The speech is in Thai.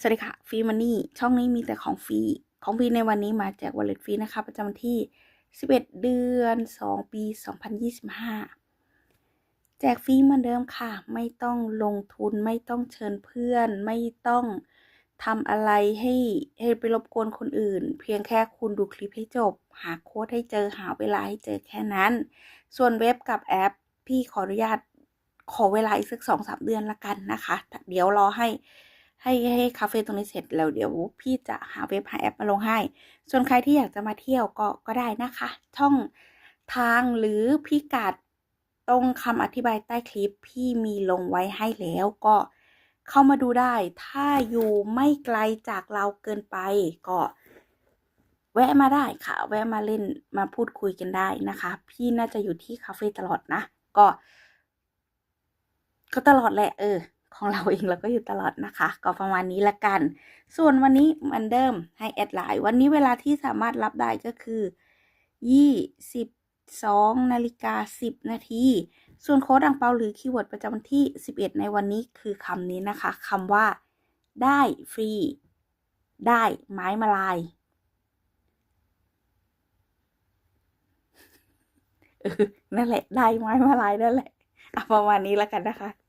สวัสดีค่ะฟรีมันนี่ช่องนี้มีแต่ของฟรีของฟรีในวันนี้มาแจกวอลเล็ตฟรีนะคะ ประจำวันที่ 11 เดือน 2 ปี 2025 แจกฟรีเหมือนเดิมค่ะ ไม่ต้องลงทุนไม่ต้องเชิญเพื่อน ไม่ต้องทำอะไรให้ให้ไปรบกวนคนอื่น เพียงแค่คุณดูคลิปให้จบ หาโค้ดให้เจอหาเวลาให้เจอแค่นั้น ส่วนเว็บกับแอป พี่ขออนุญาตขอเวลาอีกสักสองสามเดือนละกันนะคะ เดี๋ยวรอให้ ให้ให้คาเฟ่ตรงนี้เสร็จแล้วเดี๋ยวพี่จะหาเว็บหาแอปมาลงให้ ส่วนใครที่อยากจะมาเที่ยวก็ก็ได้นะคะ ช่องทางหรือพิกัดตรงคำอธิบายใต้คลิปพี่มีลงไว้ให้แล้วก็เข้ามาดูได้ ถ้าอยู่ไม่ไกลจากเราเกินไปก็แวะมาได้ค่ะ แวะมาเล่นมาพูดคุยกันได้นะคะ พี่น่าจะอยู่ที่คาเฟ่ตลอดนะ ก็ ก็ตลอดแหละเออ ของเราเองเราก็อยู่ตลอดนะคะ ก็ประมาณนี้ละกัน ส่วนวันนี้เหมือนเดิมให้แอดไลน์วันนี้เวลาที่สามารถรับได้ก็คือ 22นาฬิกา10 นาที ส่วนโค้ดอังเปาหรือคีย์เวิร์ดประจำวันที่ 11 ในวันนี้คือคำนี้นะคะคำว่า ได้ฟรี ได้ไม้มาลายนั่นแหละ ได้ไม้มาลายนั่นแหละเอาประมาณนี้แล้วกันนะคะ